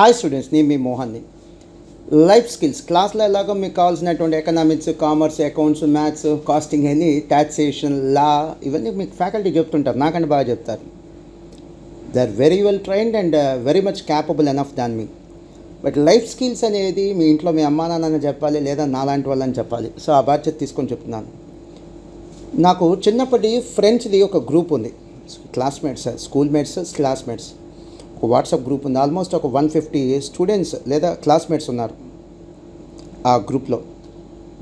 Hi students నేను మీ మోహన్ని life skills క్లాస్లో ఎలాగో మీకు కావాల్సినటువంటి economics commerce accounts maths costing అని టాక్సేషన్ లా ఇవన్నీ మీకు ఫ్యాకల్టీ చెప్తుంటారు. నాకంటే బాగా చెప్తారు. They are very well trained and very much capable enough than me but life skills అనేది మీ ఇంట్లో మీ అమ్మా నాన్న చెప్పాలి లేదా నాలాంటి వాళ్ళని చెప్పాలి. సో ఆ బాధ్యత తీసుకొని చెప్తున్నాను. నాకు చిన్నప్పటి ఫ్రెంచ్ది ఒక గ్రూప్ ఉంది. క్లాస్మేట్స్ స్కూల్ మేట్స్ క్లాస్మేట్స్ ఒక వాట్సాప్ గ్రూప్ ఉంది. ఆల్మోస్ట్ ఒక వన్ ఫిఫ్టీ స్టూడెంట్స్ లేదా క్లాస్మేట్స్ ఉన్నారు ఆ గ్రూప్లో.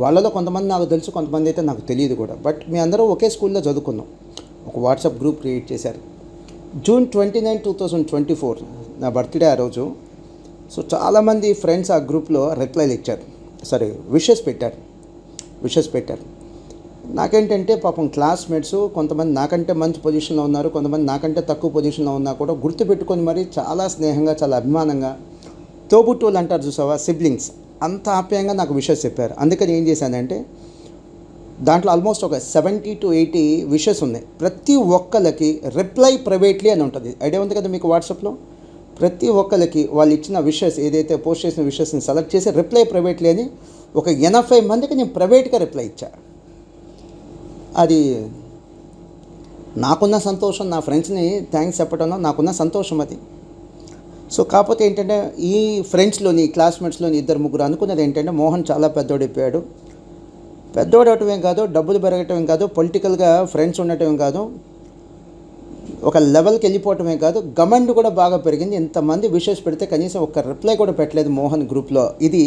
వాళ్ళలో కొంతమంది నాకు తెలుసు కొంతమంది అయితే నాకు తెలియదు కూడా. బట్ మీ అందరూ ఒకే స్కూల్లో చదువుకున్నాం. ఒక వాట్సాప్ గ్రూప్ క్రియేట్ చేశారు. June twenty nine two thousand twenty four నా బర్త్డే ఆ రోజు. సో చాలామంది ఫ్రెండ్స్ ఆ గ్రూప్లో రిప్లైలు ఇచ్చారు. సారీ విషెస్ పెట్టారు. విషెస్ పెట్టారు. నాకేంటంటే పాపం క్లాస్మేట్స్ కొంతమంది నాకంటే మంచి పొజిషన్లో ఉన్నారు కొంతమంది నాకంటే తక్కువ పొజిషన్లో ఉన్నా కూడా గుర్తుపెట్టుకొని మరి చాలా స్నేహంగా చాలా అభిమానంగా తోబుట్టువులు అంటారు చూసావా? సిబ్లింగ్స్ అంత ఆప్యాయంగా నాకు విషెస్ చెప్పారు. అందుకని ఏం చేశానంటే దాంట్లో ఆల్మోస్ట్ ఒక సెవెంటీ టు ఎయిటీ విషెస్ ఉన్నాయి. ప్రతి ఒక్కరికి రిప్లై ప్రైవేట్లీ అని ఉంటుంది. ఐడియా ఉంది కదా మీకు వాట్సాప్లో ప్రతి ఒక్కరికి వాళ్ళు ఇచ్చిన విషెస్ ఏదైతే పోస్ట్ చేసిన విషెస్ని సెలెక్ట్ చేసి రిప్లై ప్రైవేట్లీ అని ఒక ఎనభై మందికి నేను ప్రైవేట్గా రిప్లై ఇచ్చా. అది నాకున్న సంతోషం నా ఫ్రెండ్స్ని థ్యాంక్స్ చెప్పడంలో నాకున్న సంతోషం అది. సో కాకపోతే ఏంటంటే ఈ ఫ్రెండ్స్లోని క్లాస్మేట్స్లోని ఇద్దరు ముగ్గురు అనుకున్నది ఏంటంటే మోహన్ చాలా పెద్దోడైపోయాడు పెద్దోడు అవటమేం కాదు డబ్బులు పెరగటమేం కాదు పొలిటికల్గా ఫ్రెండ్స్ ఉండటమేం కాదు ఒక లెవెల్కి వెళ్ళిపోవటమే కాదు గమండ్ కూడా బాగా పెరిగింది. ఇంతమంది విషెస్ పెడితే కనీసం ఒక రిప్లై కూడా పెట్టలేదు మోహన్ గ్రూప్లో ఇది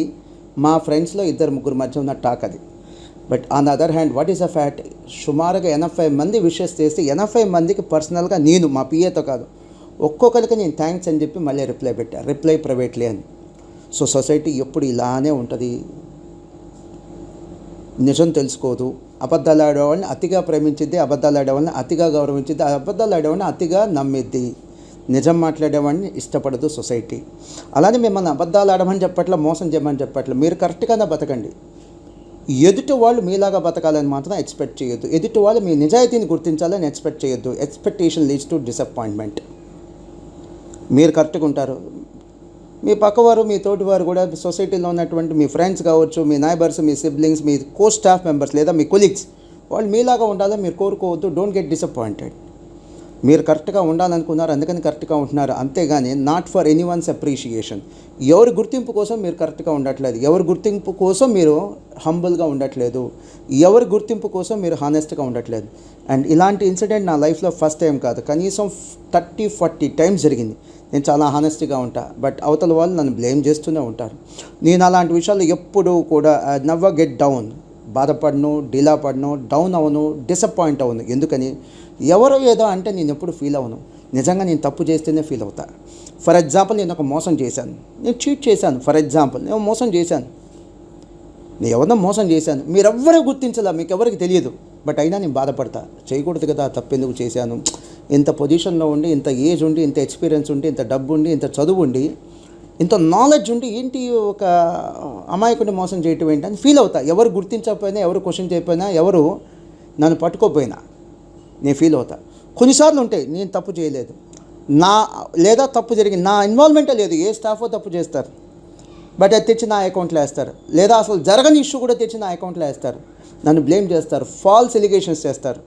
మా ఫ్రెండ్స్లో ఇద్దరు ముగ్గురు మధ్య ఉన్న టాక్ అది. But on the other hand what is a fact సుమారుగా ఎనభై మంది విషెస్ చేస్తే ఎనభై మందికి పర్సనల్గా నేను మా పిఏతో కాదు ఒక్కొక్కరికి నేను థ్యాంక్స్ అని చెప్పి మళ్ళీ రిప్లై పెట్టా. రిప్లై ప్రైవేట్లీ అని. సో సొసైటీ ఎప్పుడు ఇలానే ఉంటుంది. నిజం తెలుసుకోదు. అబద్ధాలు ఆడేవాళ్ళని అతిగా ప్రేమించిద్ది అబద్ధాలు ఆడేవాళ్ళని అతిగా గౌరవించిద్ది అబద్ధాలు ఆడేవాళ్ళని అతిగా నమ్మిద్ది. నిజం మాట్లాడేవాడిని ఇష్టపడదు సొసైటీ అలానే మిమ్మల్ని అబద్ధాలు ఆడమని చెప్పట్ల మోసం చేయమని చెప్పట్ల మీరు కరెక్ట్గానే బతకండి. ఎదుటి వాళ్ళు మీలాగా బతకాలని మాత్రం ఎక్స్పెక్ట్ చేయొద్దు. ఎదుటి వాళ్ళు మీ నిజాయితీని గుర్తించాలని ఎక్స్పెక్ట్ చేయొద్దు. ఎక్స్పెక్టేషన్ లీడ్స్ టు డిసప్పాయింట్మెంట్ మీరు కరెక్ట్గా ఉంటారు. మీ పక్కవారు మీ తోటివారు కూడా సొసైటీలో ఉన్నటువంటి మీ ఫ్రెండ్స్ కావచ్చు మీ నైబర్స్ మీ సిబ్లింగ్స్ మీ కో స్టాఫ్ మెంబర్స్ లేదా మీ కొలీగ్స్ వాళ్ళు మీలాగా ఉండాలని మీరు కోరుకోవద్దు. డోంట్ గెట్ డిసప్పాయింటెడ్ మీరు కరెక్ట్గా ఉండాలనుకున్నారు అందుకని కరెక్ట్గా ఉంటున్నారు. అంతేగాని not for anyone's appreciation ఎవరి గుర్తింపు కోసం మీరు కరెక్ట్గా ఉండట్లేదు. ఎవరి గుర్తింపు కోసం మీరు హంబుల్గా ఉండట్లేదు. ఎవరి గుర్తింపు కోసం మీరు హానెస్ట్గా ఉండట్లేదు. అండ్ ఇలాంటి ఇన్సిడెంట్ నా లైఫ్లో ఫస్ట్ టైం కాదు. కనీసం థర్టీ ఫార్టీ టైమ్స్ జరిగింది. నేను చాలా హానెస్ట్గా ఉంటా. బట్ అవతల వాళ్ళు నన్ను బ్లేమ్ చేస్తూనే ఉంటారు. నేను అలాంటి విషయాలు ఎప్పుడూ కూడా నవ్వ గెట్ డౌన్ బాధపడను డీలా పడను డౌన్ అవను డిసప్పాయింట్ అవను ఎందుకని? ఎవరో ఏదో అంటే నేను ఎప్పుడు ఫీల్ అవను నిజంగా నేను తప్పు చేస్తేనే ఫీల్ అవుతా. ఫర్ ఎగ్జాంపుల్ నేను ఒక మోసం చేశాను. నేను చీట్ చేశాను ఫర్ ఎగ్జాంపుల్ నేను మోసం చేశాను. నేను ఎవరినో మోసం చేశాను. మీరెవ్వరూ గుర్తించలే మీకు ఎవరికి తెలియదు. బట్ అయినా నేను బాధపడతా. చేయకూడదు కదా తప్పెందుకు చేశాను? ఇంత పొజిషన్లో ఉండి ఇంత ఏజ్ ఉండి ఇంత ఎక్స్పీరియన్స్ ఉండి ఇంత డబ్బు ఉండి ఇంత చదువు ఉండి ఇంత నాలెడ్జ్ ఉండి ఏంటి ఒక అమాయకుడిని మోసం చేయటం ఏంటి అని ఫీల్ అవుతా. ఎవరు గుర్తించకపోయినా ఎవరు క్వశ్చన్ చేయకపోయినా ఎవరు నన్ను పట్టుకోకపోయినా నేను ఫీల్ అవుతా. కొన్నిసార్లు ఉంటాయి నేను తప్పు చేయలేదు. నా లేదా తప్పు జరిగింది నా ఇన్వాల్వ్మెంటే లేదు. ఏ స్టాఫో తప్పు చేస్తారు. బట్ అది తెచ్చి నా అకౌంట్లో వేస్తారు. లేదా అసలు జరగని ఇష్యూ కూడా తెచ్చి నా అకౌంట్లో వేస్తారు. నన్ను బ్లేమ్ చేస్తారు. ఫాల్స్ ఎలిగేషన్స్ చేస్తారు.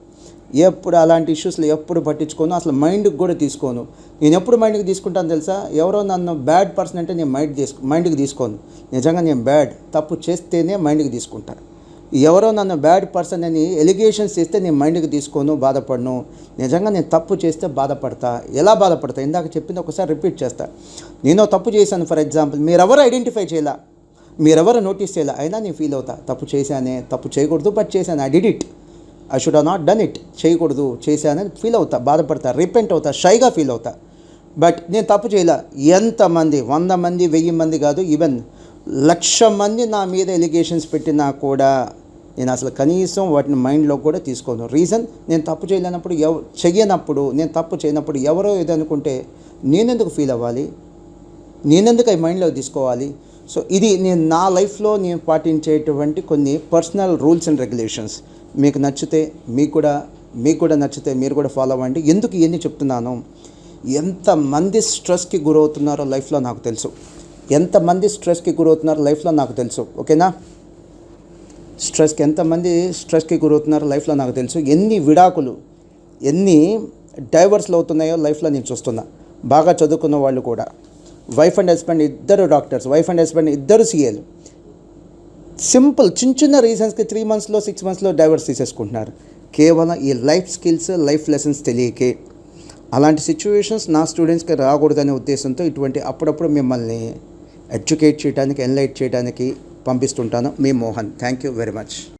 ఎప్పుడు అలాంటి ఇష్యూస్లో ఎప్పుడు పట్టించుకోను అసలు మైండ్కి కూడా తీసుకోను. నేను ఎప్పుడు మైండ్కి తీసుకుంటాను తెలుసా? ఎవరో నన్ను బ్యాడ్ పర్సన్ అంటే నేను మైండ్ తీసుకు మైండ్కి తీసుకోను. నిజంగా నేను బ్యాడ్ తప్పు చేస్తేనే మైండ్కి తీసుకుంటాను. ఎవరో నన్ను బ్యాడ్ పర్సన్ అని ఎలిగేషన్స్ చేస్తే నేను మైండ్కి తీసుకోను బాధపడను. నిజంగా నేను తప్పు చేస్తే బాధపడతా. ఎలా బాధపడతా? ఇందాక చెప్పింది ఒకసారి రిపీట్ చేస్తా. నేను తప్పు చేశాను ఫర్ ఎగ్జాంపుల్. మీరెవరు ఐడెంటిఫై చేయాల? మీరెవరు నోటీస్ చేయాల? అయినా నేను ఫీల్ అవుతా. తప్పు చేశానే తప్పు చేయకూడదు బట్ చేశాను. I did it. I should not done it చేయకూడదు చేశానని ఫీల్ అవుతా బాధపడతా రిపెంట్ అవుతా షైగా ఫీల్ అవుతా. బట్ నేను తప్పు చేయలే. ఎంతమంది వంద మంది వెయ్యి మంది కాదు ఈవెన్ లక్ష మంది నా మీద ఎలిగేషన్స్ పెట్టినా కూడా నేను అసలు కనీసం వాటిని మైండ్లో కూడా తీసుకోను. రీజన్ నేను తప్పు చేయలేనప్పుడు ఎవ చెయ్యనప్పుడు నేను తప్పు చేయనప్పుడు ఎవరో ఏదనుకుంటే అనుకుంటే నేనెందుకు ఫీల్ అవ్వాలి? నేనెందుకు అవి మైండ్లో తీసుకోవాలి? సో ఇది నేను నా లైఫ్లో నేను పాటించేటువంటి కొన్ని పర్సనల్ రూల్స్ అండ్ రెగ్యులేషన్స్ మీకు నచ్చితే మీకు కూడా మీకు కూడా నచ్చితే మీరు కూడా ఫాలో అవ్వండి. ఎందుకు ఇవన్నీ చెప్తున్నాను? ఎంతమంది స్ట్రెస్కి గురవుతున్నారో లైఫ్లో నాకు తెలుసు. ఎంతమంది స్ట్రెస్కి గురవుతున్నారో లైఫ్లో నాకు తెలుసు. ఓకేనా? స్ట్రెస్కి ఎంతమంది స్ట్రెస్కి గురవుతున్నారో లైఫ్లో నాకు తెలుసు. ఎన్ని విడాకులు ఎన్ని డైవర్స్లు అవుతున్నాయో లైఫ్లో నేను చూస్తున్నా. బాగా చదువుకున్న వాళ్ళు కూడా. వైఫ్ అండ్ హస్బెండ్ ఇద్దరు డాక్టర్స్ వైఫ్ అండ్ హస్బెండ్ ఇద్దరు సీఏలు. సింపుల్ చిన్న చిన్న రీజన్స్కి త్రీ మంత్స్లో సిక్స్ మంత్స్లో డైవర్స్ తీసేసుకుంటున్నారు. కేవలం ఈ లైఫ్ స్కిల్స్ లైఫ్ లెసన్స్ తెలియకే. అలాంటి సిచ్యువేషన్స్ నా స్టూడెంట్స్కి రాకూడదనే ఉద్దేశంతో ఇటువంటి అప్పుడప్పుడు మిమ్మల్ని ఎడ్యుకేట్ చేయడానికి ఎన్లైట్ చేయడానికి పంపిస్తుంటాను. మీ Mohan thank you very much.